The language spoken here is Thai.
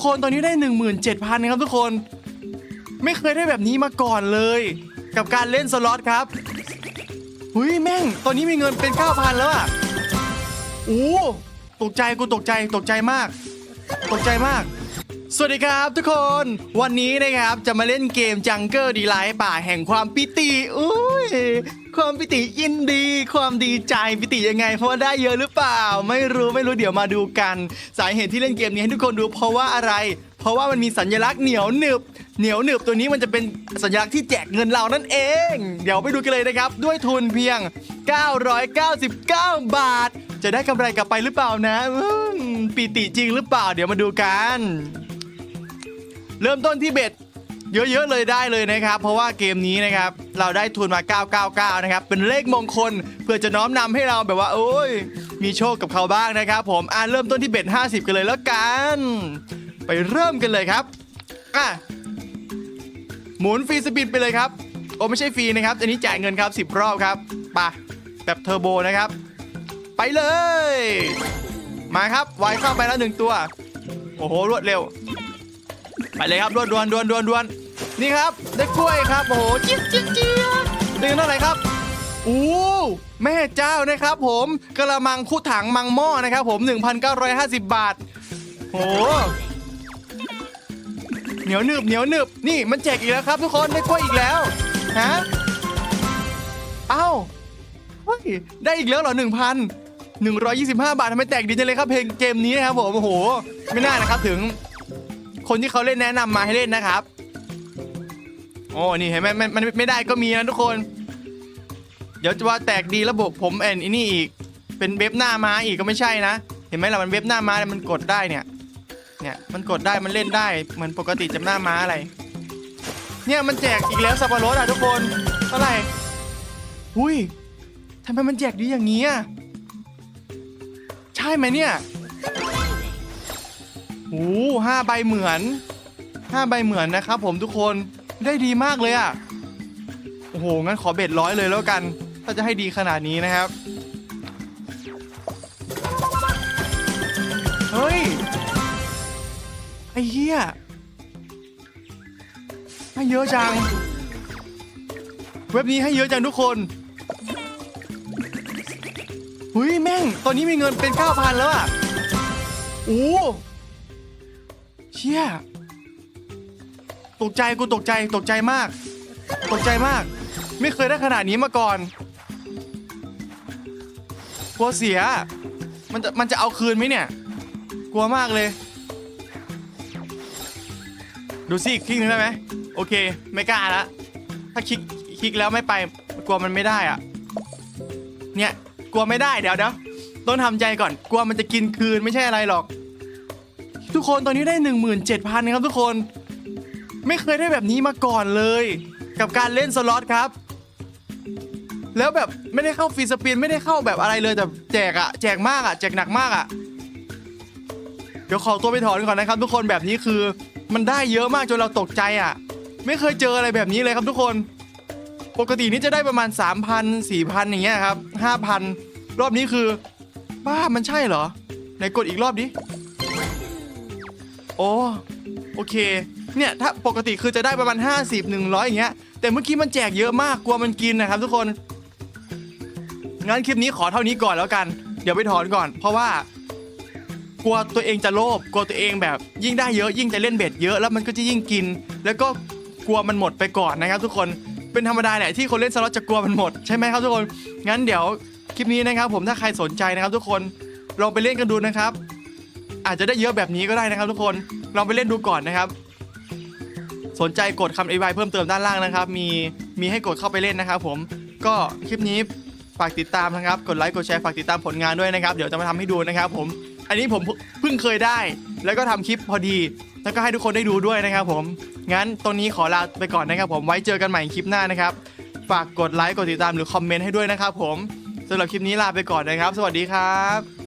กคนตอนนี้ได้ 17,000นะครับทุกคน ไม่เคยได้แบบนี้มาก่อนเลย กับการเล่นสล็อตครับหุยแม่ง ตอนนี้มีเงินเป็น 9,000 แล้วอะโอ้ตกใจกูตกใจตกใจมาก ตกใจมากสวัสดีครับทุกคนวันนี้นะครับจะมาเล่นเกมจังเกอร์ดีไลท์ป่าแห่งความปิติอุ้ย ความปิติยินดี ความดีใจปิติยังไง เพราะว่าได้เยอะหรือเปล่า ไม่รู้ไม่รู้เดี๋ยวมาดูกัน สาเหตุที่เล่นเกมนี้ให้ทุกคนดูเพราะว่าอะไร เพราะว่ามันมีสัญลักษณ์เหนียวหนึบ เหนียวหนึบตัวนี้มันจะเป็นสัญลักษณ์ที่แจกเงินเรานั่นเอง เดี๋ยวไปดูกันเลยนะครับ ด้วยทุนเพียง 999 บาท จะได้กำไรกลับไปหรือเปล่านะอืมปิติจริงหรือเปล่า เดี๋ยวมาดูกัน เริ่มต้นที่เบ็ดเยอะๆเลยได้เลยนะครับ เพราะว่าเกมนี้นะครับ เราได้ทุนมา 999 นะครับ เป็นเลขมงคลเพื่อจะน้อมนำให้เราแบบว่า โอ้ย มีโชคกับเขาบ้างนะครับผมอะเริ่มต้นที่เบ็ด50 กันเลยแล้วกัน ไปเริ่มกันเลยครับอะหมุนฟรีสปินไปเลยครับโอ้ไม่ใช่ฟรีนะครับอันนี้จ่ายเงินครับ 10 รอบครับปะแบบเทอร์โบนะครับ ไปเลย มาครับไวเข้าไปแล้วหนึ่งตัว โอ้โหรวดเร็ว ไปเลยครับดวนดวนดวนดวนดวน นี่ครับได้กล้วยครับโอ้โหเจี๊ยบเจี๊ยบเจี๊บดึงเท่าไหร่ครับอู้แม่เจ้านะครับผมกระมังคู่ถังมังหม้อนะครับผม 1,950 บาทโอ้เหนียวหนึบเหนียวหนึบนี่มันแจกอีกแล้วครับ ทุกคนได้กล้วยอีกแล้วฮะเอ้าเฮ้ยได้อีกแล้วเหรอ1,000 125 บาททำไมแตกดีจังเลยครับเพลงเกมนี้นะครับผมโอ้โห ไม่น่านะครับถึงคนที่เขาเล่นแนะนำมาให้เล่นนะครับ โอ้นี่เห็นไหมมันมันไม่ได้ก็มีนะทุกคน เดี๋ยวจะว่าแตกดีระบบผมแอนอันนี้อีก เป็นเว็บหน้าม้าอีกก็ไม่ใช่นะ เห็นไหมล่ะมันเว็บหน้าม้าเนี่ยมันกดได้เนี่ย เนี่ยมันกดได้มันเล่นได้เหมือนปกติจำหน้าม้าอะไร เนี่ยมันแจกอีกแล้วสับปะรดอะทุกคนเท่าไหร่หุยทำไมมันแจกดีอย่างนี้อะใช่ไหมเนี่ยโอ้ห้าใบเหมือนห้าใบเหมือนนะครับผมทุกคน ได้ดีมากเลยอะ โอ้โห งั้นขอเบ็ดร้อยเลยแล้วกัน ถ้าจะให้ดีขนาดนี้นะครับ เฮ้ย ไอ้เหี้ยให้เยอะจัง เว็บนี้ให้เยอะจังทุกคนหุยแม่ง ตอนนี้มีเงินเป็น 9,000 แล้วอะ โอ้เชี่ย ตกใจกูตกใจตกใจมาก ตกใจมาก ไม่เคยได้ขนาดนี้มาก่อนกลัวเสีย มันจะมันจะเอาคืนไหมเนี่ย กลัวมากเลย ดูสิคลิกหนึงได้ไหมโอเค ไม่กล้าละถ้าคลิกคลิกแล้วไม่ไป กลัวมันไม่ได้อะเนี่ย กลัวไม่ได้เดี๋ยวเดี๋ยวต้องทำใจก่อน กลัวมันจะกินคืนไม่ใช่อะไรหรอก ทุกคนตอนนี้ได้ 17,000นะครับทุกคน ไม่เคยได้แบบนี้มาก่อนเลย กับการเล่นสล็อตครับ แล้วแบบไม่ได้เข้าฟรีสปินไม่ได้เข้าแบบอะไรเลยแต่แจกอะแจกมากอะแจกหนักมากอะเดี๋ยวขอตัวไปถอนก่อนนะครับ ทุกคนแบบนี้คือ มันได้เยอะมากจนเราตกใจอะไม่เคยเจออะไรแบบนี้เลยครับทุกคน ปกตินี่จะได้ประมาณ 3,000 4,000 อย่างเงี้ยครับ 5,000 รอบนี้คือ บ้ามันใช่เหรอไหนกดอีกรอบดิโอ้โอเค เนี่ยถ้าปกติคือจะได้ประมาณ 50 100 อย่างเงี้ย แต่เมื่อกี้มันแจกเยอะมากกลัวมันกินนะครับทุกคน งั้นคลิปนี้ขอเท่านี้ก่อนแล้วกัน เดี๋ยวไปถอนก่อน เพราะว่ากลัวตัวเองจะโลภกลัวตัวเองแบบยิ่งได้เยอะยิ่งจะเล่นเบ็ดเยอะแล้วมันก็จะยิ่งกิน แล้วก็กลัวมันหมดไปก่อนนะครับ ทุกคนเป็นธรรมดาแหละที่คนเล่นสล็อตจะกลัวมันหมดใช่ไหมครับทุกคนงั้นเดี๋ยวคลิปนี้นะครับ ผมถ้าใครสนใจนะครับ ทุกคนลองไปเล่นกันดูนะครับ อาจจะได้เยอะแบบนี้ก็ได้นะครับ ทุกคนลองไปเล่นดูก่อนนะครับ สนใจกดคำอธิบายเพิ่มเติมด้านล่างนะครับ มีมีให้กดเข้าไปเล่นนะครับ ผมก็คลิปนี้ฝากติดตามนะครับ กดไลค์กดแชร์ฝากติดตามผลงานด้วยนะครับ เดี๋ยวจะมาทำให้ดูนะครับ ผม อันนี้ผมเพิ่งเคยได้ แล้วก็ทำคลิปพอดี แล้วก็ให้ทุกคนได้ดูด้วยนะครับ ผม งั้นตรงนี้ขอลาไปก่อนนะครับ ผมไว้เจอกันใหม่คลิปหน้านะครับ ฝากกดไลค์กดติดตามหรือคอมเมนต์ให้ด้วยนะครับ ผมสำหรับคลิปนี้ลาไปก่อนนะครับ สวัสดีครับ